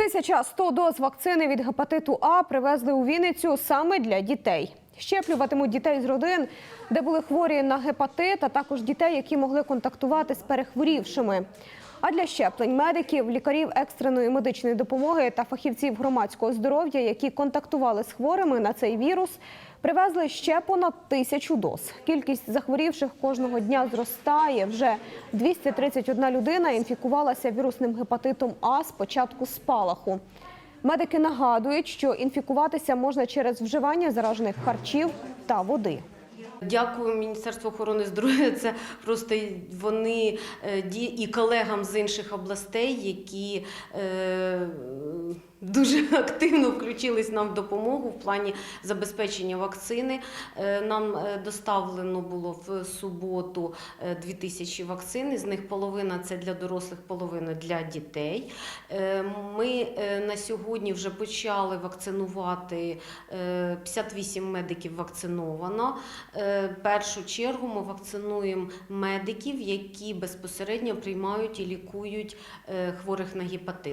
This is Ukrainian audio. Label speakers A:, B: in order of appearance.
A: 1100 доз вакцини від гепатиту А привезли у Вінницю саме для дітей. Щеплюватимуть дітей з родин, де були хворі на гепатит, а також дітей, які могли контактувати з перехворівшими. А для щеплень медиків, лікарів екстреної медичної допомоги та фахівців громадського здоров'я, які контактували з хворими на цей вірус, привезли ще понад тисячу доз. Кількість захворівших кожного дня зростає. Вже 231 людина інфікувалася вірусним гепатитом А з початку спалаху. Медики нагадують, що інфікуватися можна через вживання заражених харчів та води.
B: Дякую Міністерству охорони здоров'я. Це просто вони е, і колегам з інших областей, які е, дуже активно включились нам в допомогу в плані забезпечення вакцини. Е, Нам доставлено було в суботу е, 2000 вакцин. З них половина це для дорослих, половина для дітей. Ми на сьогодні вже почали вакцинувати е, 58 медиків вакциновано. Е, першу чергу ми вакцинуємо медиків, які безпосередньо приймають і лікують е, хворих на гепатит.